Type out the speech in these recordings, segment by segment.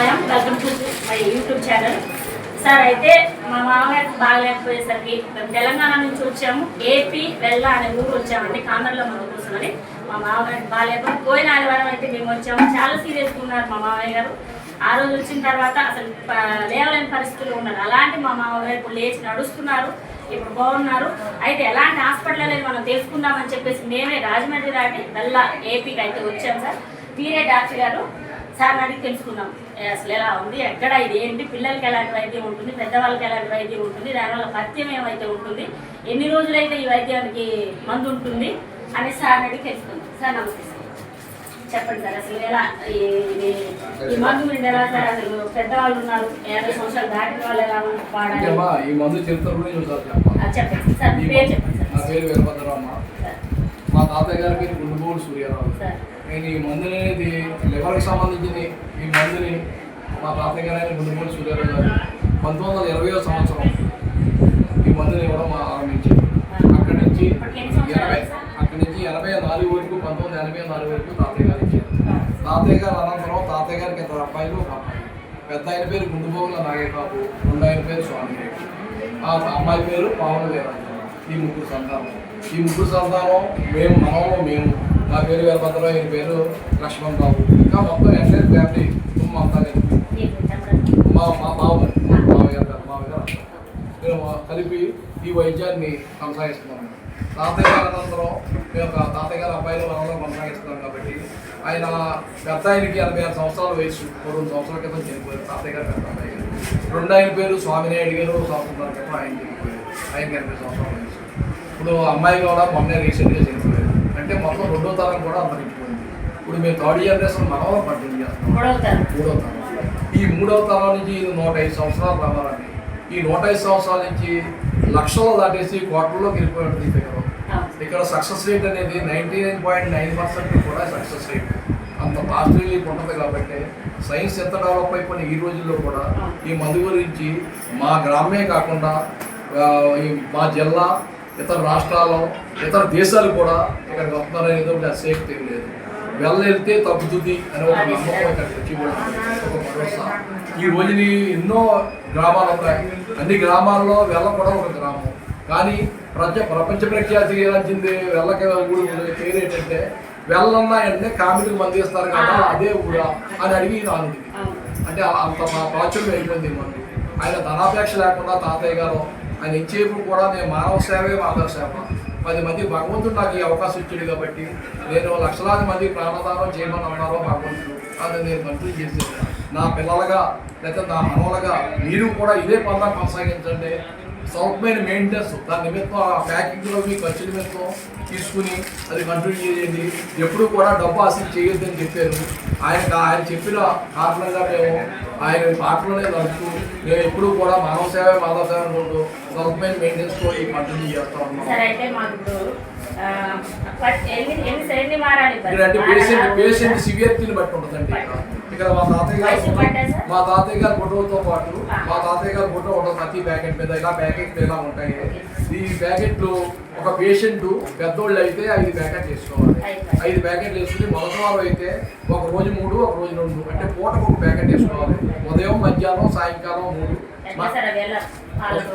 స్వయం welcome to my YouTube channel sir అయితే మా మామగారికి బాగలేకపోయేసరికి మేము తెలంగాణ నుంచి వచ్చాము. ఏపీ వెళ్ళ అనే ఊరు వచ్చామండి. కాందర్లో మందు కోసమని మా మామగారికి బాగాలేకపోయి పోయిన ఆదివారం అయితే మేము వచ్చాము. చాలా సీరియస్గా ఉన్నారు మా మామయ్య గారు. ఆ రోజు వచ్చిన తర్వాత అసలు లేవలేని పరిస్థితుల్లో ఉన్నారు. అలాంటి మా మామగారు ఇప్పుడు లేచి నడుస్తున్నారు. ఇప్పుడు బాగున్నారు. అయితే ఎలాంటి హాస్పిటల్ అనేది మనం తెలుసుకుందామని చెప్పేసి మేమే రాజమండ్రి దాటి వెళ్ళ ఏపీకి అయితే వచ్చాం సార్ మీరే డాక్టర్ గారు. సార్ అడిగి తెలుసుకుందాం. ఏ అసలు ఎలా ఉంది? ఎక్కడ ఇది? ఏంటి? పిల్లలకి ఎలాంటి వైద్యం ఉంటుంది? పెద్దవాళ్ళకి ఎలాంటి వైద్యం ఉంటుంది? దానివల్ల పథ్యం ఏమైతే ఉంటుంది? ఎన్ని రోజులైతే ఈ వైద్యానికి మందు ఉంటుంది? అని సార్ అడిగి తెలుసుకుందాం. సార్ నమస్తే సార్. చెప్పండి సార్ అసలు ఎలా? ఈ- మందు ఎలా సార్ అసలు పెద్దవాళ్ళు ఉన్నారు? యాభై సంవత్సరాలు దాటిన వాళ్ళు ఎలా వాడాలి ఈ మందు చెప్పండి. సార్ మీ పేరు చెప్పండి నా సార్. పేరు మా తాతయ్య గారి పేరు గుండుగోడు సూర్యారావు. సార్. నేను ఈ మందుని అనేది లివర్కి సంబంధించింది ఈ మందుని మా తాతయ్య గారు అయిన గుండుగోడు సూర్యారావు గారు పంతొమ్మిది వందల ఇరవై సంవత్సరం ఈ మందుని ఇవ్వడం ఆరంభించారు. అక్కడి నుంచి ఎనభై? అక్కడి నుంచి ఎనభై నాలుగు వరకు పంతొమ్మిది వందల ఎనభై నాలుగు వరకు తాతయ్య గారు ఇచ్చారు. తాతయ్య గారు అనంతరం తాతయ్య గారికి ఇద్దరు అబ్బాయిలు ఒక అమ్మాయి. పెద్ద ఆయన పేరు గుండుబోగుల నాగేబాబు రెండు ఆయన పేరు స్వామి ఆ అమ్మాయి పేరు పావన వీరాజు ఈ ముగ్గురు సంతానం. ఈ ముగ్గురు సంతానం మేము మనము మేము. నా పేరు వీరభద్రరావు ఈయన పేరు లక్ష్మణ్ బాబు. ఇంకా మొత్తం ఎంటైర్ ఫ్యామిలీ కుటుంబం అంతా కలిపి. మా మా మామయ్య గారు మామయ్య మేము కలిపి ఈ వైద్యాన్ని కొనసాగిస్తున్నాము. తాతయ్య గారు అనంతరం మేము తాతయ్య గారు అబ్బాయిలు మనందరం కొనసాగిస్తున్నాం కాబట్టి ఆయన పెద్ద ఆయనకి ఎనభై ఆరు సంవత్సరాల వయసు. రెండు సంవత్సరాల క్రితం చనిపోయారు తాతయ్య గారు పెద్ద అబ్బాయి గారు. రెండు ఆయన పేరు స్వామినాయుడు గారు సంవత్సరాల క్రితం ఆయన చనిపోయారు. ఆయనకి ఎనభై సంవత్సరాల వయసు. ఇప్పుడు అమ్మాయి కూడా మొన్నే రీసెంట్గా చనిపోయారు. మొత్తం రెండో తరం కూడా అంతరించిపోయింది ఇప్పుడు మేము థర్డ్ జనరేషన్ మనలో కంటిన్యూ మూడవ తరం ఈ మూడవ తరం నుంచి ఇది నూట ఐదు సంవత్సరాలు రావాలండి. ఈ నూట ఐదు సంవత్సరాల నుంచి లక్షలు దాటేసి కోట్లలోకి వెళ్ళిపోయినట్టు ఈ ఫిగర్ ఇక్కడ సక్సెస్ రేట్ అనేది ninety nine point nine percent కూడా సక్సెస్ రేట్. అంత ఫాస్ట్ రిలీఫ్ ఉంటుంది కాబట్టి సైన్స్ ఎంత డెవలప్ అయిపోయిన ఈ రోజుల్లో కూడా ఈ మందు గురించి మా గ్రామే కాకుండా మా జిల్లా ఇతర రాష్ట్రాల్లో ఇతర దేశాలు కూడా ఇక్కడికి వస్తున్నారనేది ఒకటి అసేఫ్టీ లేదు. వెళ్ళెళ్తే తగ్గుతుంది అని ఒక నమ్మకం ఇక్కడికి వచ్చి కూడా ఒక భరోసా. ఈ రోజుని ఎన్నో గ్రామాలు ఉన్నాయి. అన్ని గ్రామాల్లో వెళ్ళ కూడా ఒక గ్రామం. కానీ ప్రజ ప్రపంచ ప్రఖ్యాతి వచ్చింది వెళ్ళక ఊరు పేరు ఏంటంటే వెళ్ళన్నా వెంటనే కామెడీకి మంది ఇస్తారు కదా అదే ఊరా అని అడిగి నాలుగు అంటే అంత మా ప్రాచుర్యం అయిపోయింది మనకి ఆయన ధనాపేక్ష లేకుండా తాతయ్య గారు ఆయన ఇచ్చేప్పుడు కూడా నేను మానవ సేవే మాధవ సేవ. పది మంది భగవంతుడు నాకు ఈ అవకాశం ఇచ్చాడు కాబట్టి నేను లక్షలాది మంది ప్రాణదానం చేయమని అన్నారో భగవంతుడు. అది నేను మంత్రులు చేసేది. నా పిల్లలుగా లేకపోతే నా మనవలుగా మీరు కూడా ఇదే పనులను కొనసాగించండి. స్వల్పమైన మెయింటెనెన్స్ దాని నిమిత్తం ఆ ప్యాకింగ్లో మీ ఖర్చు నిమిత్తం తీసుకుని అది కంటిన్యూ చేయండి. ఎప్పుడు కూడా డబ్బు ఆశించి చేయొద్దని చెప్పారు. ఆయన ఆయన చెప్పిన కారణంగా మేము ఆయన మాటలోనే నడుస్తూ మేము ఎప్పుడు కూడా మానవ సేవ మానవ సేవ అనుకుంటూ స్వల్పమైన మెయింటెనెన్స్తో ఈ కంటిన్యూ చేస్తా ఉన్నాం. పేషెంట్? పేషెంట్ సివియర్టీని బట్టి ఉంటుందండి. ఇక్కడ. మా తాతయ్య గారు? మా తాతయ్య గారి ఫోటోతో పాటు మా తాతయ్య గారి ఫోటో ఉంటుంది ప్రతి ప్యాకెట్ మీద ఇలా ప్యాకెట్ ఇలా ఉంటాయి. ఈ ప్యాకెట్లు ఒక పేషెంట్ పెద్దోళ్ళు అయితే ఐదు ప్యాకెట్ వేసుకోవాలి. ఐదు. ప్యాకెట్లు. వేసుకుని మొదటి వారం అయితే ఒక రోజు మూడు ఒక రోజు రెండు. అంటే పూటకు ఒక ప్యాకెట్ వేసుకోవాలి. ఉదయం మధ్యాహ్నం సాయంకాలం మూడు. ఎలా?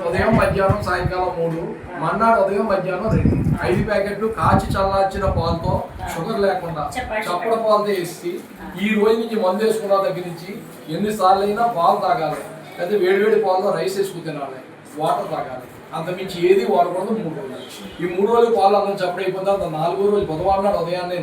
ఉదయం మధ్యాహ్నం సాయంకాలం మూడు. మన్నాడు ఉదయం మధ్యాహ్నం రెండు. ఐదు ప్యాకెట్లు కాచి చల్లార్చిన పాలతో షుగర్ లేకుండా చెప్పండి. పాలతో వేసి ఈ రోజు నుంచి మందు వేసుకున్న దగ్గర నుంచి ఎన్నిసార్లు అయినా పాలు తాగాలి. అయితే వేడి వేడి పాలలో రైస్ వేసుకుని తినాలి. వాటర్ తాగాలి. అంతమించి ఏది వాడకూడదు మూడు రోజులు. ఈ మూడు రోజులు పాలు అందరం చప్పుడైపోతే అంత నాలుగో రోజు బుధవారం నాడు ఉదయాన్నే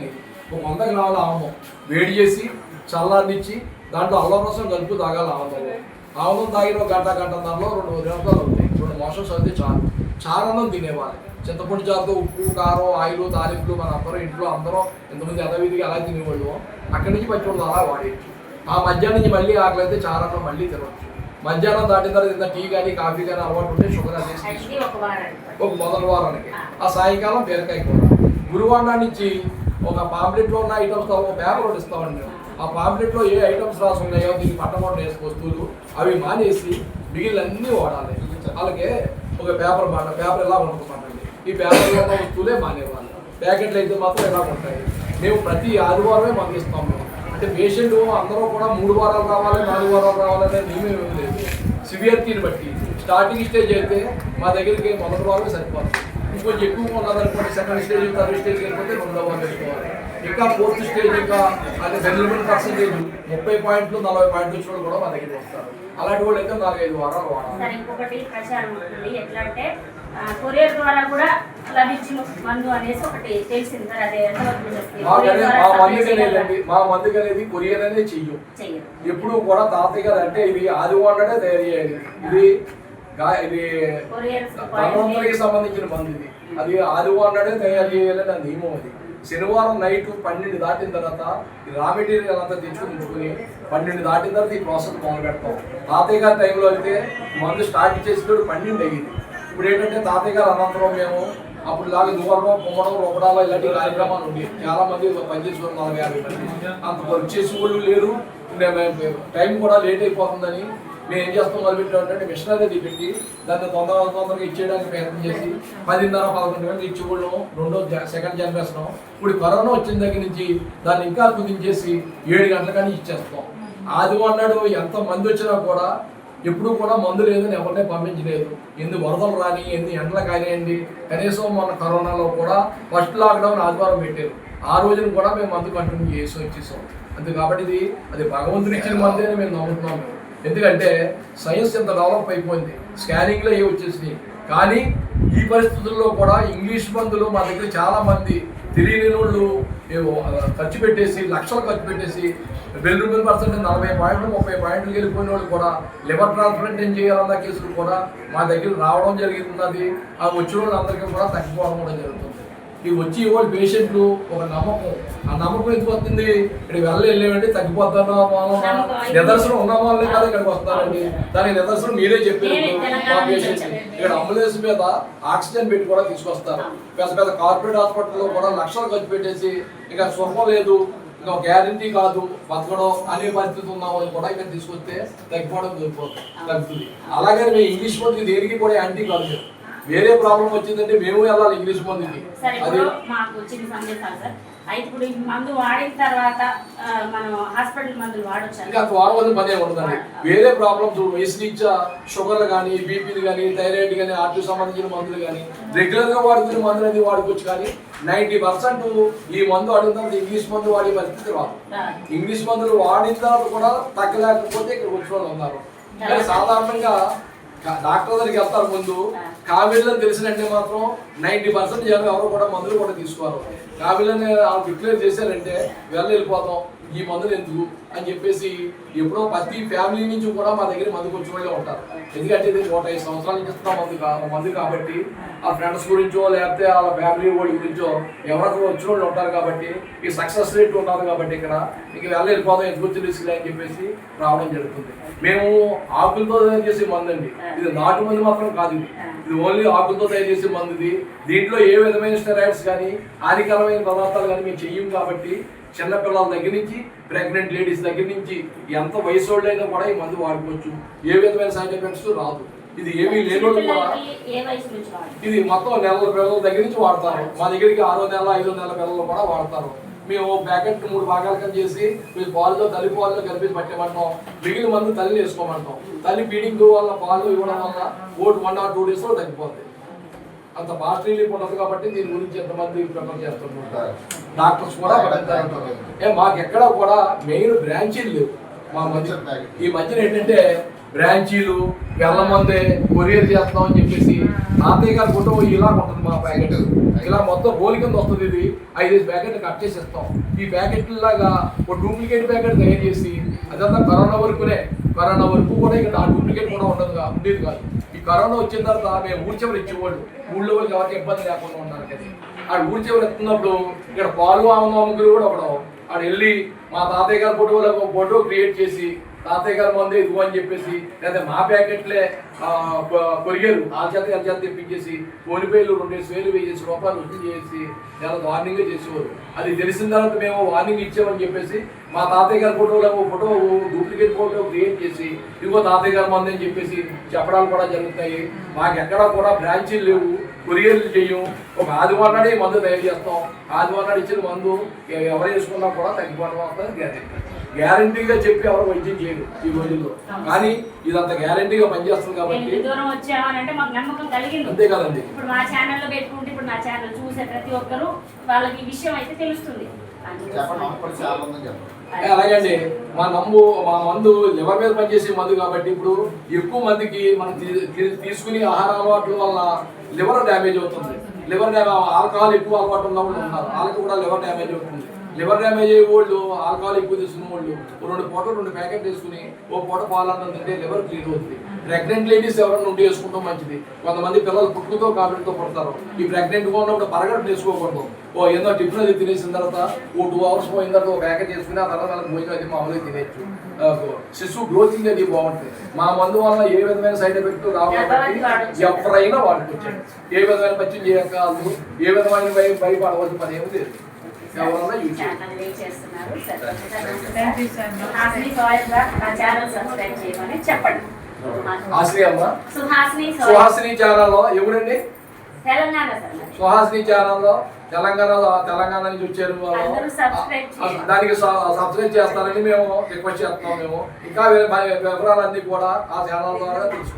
ఒక వంద గ్రాముల ఆమం వేడి చేసి చల్లారనిచ్చి దాంట్లో అల్లం రసం కలుపు తాగాలి ఆమదంలో ఆమదం తాగిన ఒక గంట గంట దానిలో రెండు నిమిషాలు అవుతాయి. రెండు మోషన్స్ అయితే చాలు. చారన్నం తినేవాలి చింతపండు చారుతో ఉప్పు కారం ఆయిల్ తాలింపులు మన అందరూ ఇంట్లో అందరూ ఎంతమంది యథావిధిగా అలా తినేవాళ్ళు అక్కడి నుంచి పచ్చి అలా వాడేయచ్చు. ఆ మధ్యాహ్నం నుంచి మళ్ళీ ఆకలి అయితే చారన్నం మళ్ళీ తినవచ్చు మధ్యాహ్నం దాటిన తర్వాత ఇంత టీ కానీ కాఫీ కానీ అలవాటు ఉంటే షుగర్ అనేది ఒక మొదటి వారానికి. ఆ సాయంకాలం బీరకాయ కూర. గురువారం నుంచి ఒక పాంప్లెట్లో ఉన్న ఐటమ్స్ ఒక పేపర్ ఒకటి ఇస్తామండి ఆ పాంప్లెట్లో ఏ ఐటమ్స్ రాసి ఉన్నాయో దీనికి పట్టమొట్ట వేసే వస్తువులు అవి మానేసి మిగిలినన్నీ వాడాలి. అలాగే ఒక పేపర్ మాట పేపర్ ఎలా ఉంటుందండి ఈ పేపర్లో ఉన్న వస్తువులే మానేవాళ్ళు. ప్యాకెట్లు అయితే మాత్రం ఎలా ఉంటాయి మేము ప్రతి ఆదివారమే మందిస్తాం అంటే పేషెంట్ అందరూ కూడా మూడు వారాలు రావాలి నాలుగు వారాలు రావాలనే నియమం ఏమీ లేదు. సివియర్టీని బట్టి. స్టార్టింగ్ స్టేజ్ అయితే మా దగ్గరికి మొదటి వారమే సరిపోతుంది. ఇంకొంచెం ఎక్కువ ఉన్నదనుకోండి సెకండ్ స్టేజ్ థర్డ్ స్టేజ్ వెళ్ళిపోతే రెండో వారం పెట్టుకోవాలి ఇంకా ఫోర్త్ స్టేజ్ ఇంకా అది సెవెంటీ పర్సెంటేజ్ ముప్పై పాయింట్లు నలభై పాయింట్లు వచ్చిన కూడా మా దగ్గరికి వస్తారు. అలాంటి వాళ్ళు అయితే నాలుగైదు వారాలు వాడాలి. ఇంకొకటి ప్రచారం ఉంటుంది. ఎట్లా అంటే కొరియర్ ద్వారా కూడా లభించిన మందు అనేసి ఒకటి తెలిసింది. సార్ అదే మా మందుకి? అనేది మా మందుకి అనేది కొరియర్ అనేది చెయ్యం ఎప్పుడు కూడా తాతయ్య గారు అంటే ఇది ఆది వండనే తయారు చేయాలి. ఇది ఇది ధన్వంతరికి సంబంధించిన మందు ఇది. అది ఆదివారం నాడే తయారు చేయాలని నియమం అది. శనివారం నైట్ పన్నెండు దాటిన తర్వాత రా మెటీరియల్ అంతా తెచ్చుకుని ఉంచుకుని పన్నెండు దాటిన తర్వాత ఈ ప్రాసెస్ మొదలు పెడతాం తాతయ్య గారి టైంలో అయితే మందు స్టార్ట్ చేసేటప్పుడు పన్నెండు అయ్యింది. ఇప్పుడు ఏంటంటే తాతయ్య గారు అనంతరం మేము అప్పుడు లాగా దూరంలో పొమ్మడం రూపడాలు ఇలాంటి కార్యక్రమాలు ఉండేవి చాలా మంది పనిచేసేవారు నలభై యాభై మంది. అంత వర్క్ చేసే వాళ్ళు లేరు. టైం కూడా లేట్ అయిపోతుందని మేము ఏం చేస్తాం మొదలుపెట్టాం మిషనరీ పెట్టి దాన్ని తొందర తొందరగా ఇచ్చేయడానికి ప్రయత్నం చేసి పదిన్నర పదకొండు గంటలు ఇచ్చేవాళ్ళం రెండో సెకండ్ జనరేషన్ ఇప్పుడు కరోనా వచ్చిన దగ్గర నుంచి దాన్ని ఇంకా కుదించేసి ఏడు గంటల కానీ ఇచ్చేస్తాం. ఆది అన్నాడు ఎంత మంది వచ్చినా కూడా ఎప్పుడు కూడా మందు లేదని ఎవరినే పంపించలేదు. ఎన్ని వరదలు రాని ఎన్ని ఎండలు కానివ్వండి కనీసం మన కరోనాలో కూడా ఫస్ట్ లాక్డౌన్ ఆదివారం పెట్టారు. ఆ రోజున కూడా మేము మందు కంటిన్యూ చేసి వచ్చేసాం. అంతే కాబట్టి ఇది అది భగవంతుని ఇచ్చిన మందే అని మేము నమ్ముతున్నాం. మేము ఎందుకంటే సైన్స్ ఎంత డెవలప్ అయిపోయింది. స్కానింగ్లో ఏ వచ్చేసినాయి. కానీ ఈ పరిస్థితుల్లో కూడా ఇంగ్లీష్ మందులు మా దగ్గర చాలామంది తెలియని వాళ్ళు ఖర్చు పెట్టేసి లక్షలు ఖర్చు పెట్టేసి బెల్రూబిన్ పర్సెంట్ నలభై పాయింట్లు ముప్పై పాయింట్లు వెళ్ళిపోయిన వాళ్ళు కూడా లివర్ ట్రాన్స్ప్లాంటేషన్ చేయాలన్న కేసులు కూడా మా దగ్గర రావడం జరుగుతున్నది ఆ వచ్చిన వాళ్ళందరికీ కూడా తగ్గిపోవడం కూడా జరుగుతుంది. ఈ వచ్చి ఇవాళ పేషెంట్లు ఒక నమ్మకం. ఆ నమ్మకం ఎందుకు వస్తుంది? ఇక్కడ వెళ్ళి వెళ్ళేవంటే తగ్గిపోతాను నిదర్శనం ఉన్న వాళ్ళే కదా ఇక్కడికి వస్తారండి. దానికి నిదర్శనం మీరే చెప్పారు. మా. ఇక్కడ అంబులెన్స్ మీద ఆక్సిజన్ పెట్టి కూడా తీసుకొస్తారు. పెద్ద పెద్ద కార్పొరేట్ హాస్పిటల్లో కూడా లక్షలు ఖర్చు పెట్టేసి ఇక సుఖం లేదు ఇంకా గ్యారంటీ కాదు బతకడం అనే పరిస్థితి ఉన్న వాళ్ళు కూడా ఇక్కడ తీసుకొస్తే తగ్గిపోవడం తగ్గుతుంది. అలాగే మేము ఇంగ్లీష్ మందుకి దేనికి కూడా యాంటీ కాదు. వేరే ప్రాబ్లం వచ్చిందంటే మేము వెళ్ళాలి ఇంగ్లీష్ మందుకి. సరే అది ఇప్పుడు మాకు సందేశాలు సార్. అయితే ఇప్పుడు ఈ మందు వాడిన తర్వాత ఆ, మనం హాస్పిటల్ మందులు వాడొచ్చు? ఇంకా వారం మంది పనే ఉండదండి. వేరే ప్రాబ్లమ్స్ వయసు రీత్యా షుగర్లు కానీ బీపీలు కానీ థైరాయిడ్ కానీ హార్ట్ సంబంధించిన మందులు కానీ రెగ్యులర్గా వాడుతున్న మందులు అనేది వాడుకోవచ్చు కానీ నైన్టీ పర్సెంట్ ఈ మందు వాడిన తర్వాత ఇంగ్లీష్ మందు వాడే పరిస్థితి రాదు. ఇంగ్లీష్ మందులు వాడిన తర్వాత కూడా తగ్గలేకపోతే ఇక్కడ వచ్చిన వాళ్ళు ఉన్నారు కానీ సాధారణంగా డాక్టర్ దగ్గరికి వెళ్తారు ముందు. కావిళ్ళని తెలిసినంటే మాత్రం నైన్టీ పర్సెంట్ జనం ఎవరు కూడా మందులు కూడా తీసుకోరు. కావిళ్ళని డిక్లేర్ చేశారంటే వెళ్ళి వెళ్ళిపోతాం. ఈ మందులు ఎందుకు? అని చెప్పేసి ఎప్పుడో ప్రతి ఫ్యామిలీ నుంచి కూడా మా దగ్గర మందుకు వచ్చిన వాళ్ళే ఉంటారు. ఎందుకంటే ఇది నూట ఐదు సంవత్సరాల నుంచి మంది మందు మందు కాబట్టి ఆ ఫ్రెండ్స్ గురించో లేకపోతే వాళ్ళ ఫ్యామిలీ వాళ్ళ గురించో ఎవరికో వచ్చిన వాళ్ళు ఉంటారు కాబట్టి ఈ సక్సెస్ రేట్ ఉంటుంది కాబట్టి ఇక్కడ ఇక వెళ్ళ వెళ్ళిపోదాం ఎందుకు వచ్చి రిస్క్ అని చెప్పేసి రావడం జరుగుతుంది. మేము ఆకులతో తయారు చేసే మందు అండి ఇది నాటు మందు మాత్రం కాదు ఇది. ఇది ఓన్లీ ఆకులతో తయారు చేసే మందుది. దీంట్లో ఏ విధమైన స్టెరాయిడ్స్ కానీ హానికరమైన పదార్థాలు కానీ మేము చెయ్యం కాబట్టి చిన్న పిల్లల దగ్గర నుంచి ప్రెగ్నెంట్ లేడీస్ దగ్గర నుంచి ఎంత వయసు వాళ్ళైనా కూడా ఈ మందు వాడుకోవచ్చు. ఏ విధమైన సైడ్ ఎఫెక్ట్స్ రాదు. ఇది ఏమీ లేని కూడా ఇది మొత్తం నెలల పిల్లల దగ్గర నుంచి వాడతారు. మా దగ్గరికి ఆరో నెల ఐదో నెల పిల్లలు కూడా వాడతారు. మేము ప్యాకెట్ మూడు భాగాలు కింద చేసి మీరు పాలుతో తల్లి పాలుతో కలిపి పట్టేమంటాం మిగిలిన మంది తల్లి వేసుకోమంటాం. తల్లి ఫీడింగ్ వల్ల పాలు ఇవ్వడం వల్ల ఓటు వన్ ఆర్ టూ డేస్లో తగ్గిపోతాయి అంత ఫాస్ట్ రిలీఫ్ ఉండదు కాబట్టి దీని గురించి ఎంతమంది ప్రిఫర్ చేస్తుంటారు? డాక్టర్స్ కూడా ఏ మాకు ఎక్కడ కూడా మెయిన్ బ్రాంచీలు లేవు. మా మధ్య ఈ మధ్యన ఏంటంటే బ్రాంచీలు వెళ్ళమందే కొరియర్ చేస్తాం అని చెప్పేసి తాతయ్య గారి ఫోటో ఇలా ఉంటుంది మా ప్యాకెట్. ఇలా మొత్తం హోల్ కింద వస్తుంది ఇది. ఐదు ప్యాకెట్లు కట్ చేసి ఇస్తాం ఈ ప్యాకెట్ లాగా ఒక డూప్లికేట్ ప్యాకెట్ తయారు చేసి అదంతా కరోనా వరకునే కరోనా వరకు కూడా ఇక్కడ ఆ డూప్లికేట్ కూడా ఉండదు ఉండేది కాదు. కరోనా వచ్చిన తర్వాత మేము ఊరి చివరి ఇచ్చేవాళ్ళు. ఊళ్ళో వాళ్ళకి ఎవరికి ఇబ్బంది లేకుండా ఉన్నారు కదా. ఆ ఊరి చివరి ఎత్తున్నప్పుడు ఇక్కడ పాలు అమ్మమ్మగులు కూడా ఒకడు. ఆడు వెళ్ళి మా తాతయ్య గారి ఫోటోలో ఒక ఫోటో క్రియేట్ చేసి తాతయ్య గారి మంది ఇదిగో అని చెప్పేసి లేదా మా ప్యాకెట్లే ఆ, ఆ చేత ఆ చేత తెప్పించేసి ఫోన్పేలు రెండేసి వేలు వేసేసి రూపాయలు వసూలు చేసి చాలా వార్నింగ్ చేసేవారు. అది తెలిసిన తర్వాత మేము వార్నింగ్ ఇచ్చామని చెప్పేసి మా తాతయ్య గారి ఫోటోలో ఫోటో డూప్లికేట్ ఫోటో క్రియేట్ చేసి ఇదిగో తాతయ్య గారి మంది అని చెప్పేసి చెప్పడాలు కూడా జరుగుతాయి. మాకు ఎక్కడా కూడా బ్రాంచీలు లేవు. కొరియర్లు చేయం. ఒక ఆదివారం నాడే మందు తయారు చేస్తాం. ఆదివారం నాడు ఇచ్చిన మందు ఎవరు వేసుకున్నా కూడా తగ్గిపోవడం వస్తుంది గ్యారెంటీ. గ్యారంటీగా చెప్పి ఎవరు వైద్యం చేయరు ఈ రోజుల్లో. కానీ ఇదంత గ్యారంటీగా పనిచేస్తుంది కాబట్టి దూరం వచ్చామని అంటే మాకు నమ్మకం కలిగింది. అంతే కదండి. ఇప్పుడు మా ఛానల్లో పెట్టుకుంటే ఇప్పుడు నా ఛానల్ చూసే ప్రతి ఒక్కరు వాళ్ళకి ఈ విషయం అయితే తెలుస్తుంది. అలాగండి మా నమ్ము మా మందు లివర్ మీద పనిచేసే మందు కాబట్టి ఇప్పుడు ఎక్కువ మందికి మనం తీసుకునే ఆహార అలవాట్ల వల్ల లివర్ డ్యామేజ్ అవుతుంది. లివర్ ఆల్కహాల్ ఎక్కువ అలవాటు ఉన్న వాళ్ళు ఉన్నారు. వాళ్ళకి కూడా లివర్ డ్యామేజ్ అవుతుంది. లివర్ డ్యామేజ్ అయ్యే వాళ్ళు ఆల్కహాల్ ఎక్కువ తీసుకున్న వాళ్ళు ఓ రెండు పూటలు రెండు ప్యాకెట్ వేసుకుని ఓ పూట పాలన్నం తింటే లివర్ క్లీన్ అవుతుంది. ప్రెగ్నెంట్ లేడీస్ ఎవరైనా ఉండి వేసుకుంటాం మంచిది. కొంతమంది పిల్లలు పుట్టుకతో కాబట్టితో పుడతారు. ఈ ప్రెగ్నెంట్గా ఉన్నప్పుడు పరగడం వేసుకోకూడదు ఓ ఏదో టిఫిన్ అది తినేసిన తర్వాత ఓ టూ అవర్స్ పోయిన తర్వాత ఒక ప్యాకెట్ చేసుకుని ఆ తర్వాత వాళ్ళకి భోజనం అది మామూలుగా తినేచ్చు శిశువు గ్రోతింగ్ అది బాగుంటుంది. మా మందు వల్ల ఏ విధమైన సైడ్ ఎఫెక్ట్ రావు కాబట్టి ఎవరైనా వాడుకోవచ్చు. ఏ విధమైన పచ్చిం చేయకాదు ఏ విధమైన భయ భయపడవలసిన పని ఏమి లేదు. ఛానల్ చేస్తున్నారు సోయల్ సబ్స్క్రైబ్ చేయమని చెప్పండి. అమ్మ. సుహాసిని సుహాసిని ఛానల్లో ఎవరండి? తెలంగాణ. సుహాసిని ఛానల్లో తెలంగాణలో తెలంగాణ నుంచి వచ్చారు. దానికి సబ్స్క్రైబ్ చేస్తారని మేము రిక్వెస్ట్ చేస్తున్నాం మేము. ఇంకా వివరాలన్నీ కూడా ఆ ఛానల్ ద్వారా తెలుసుకుంటాం.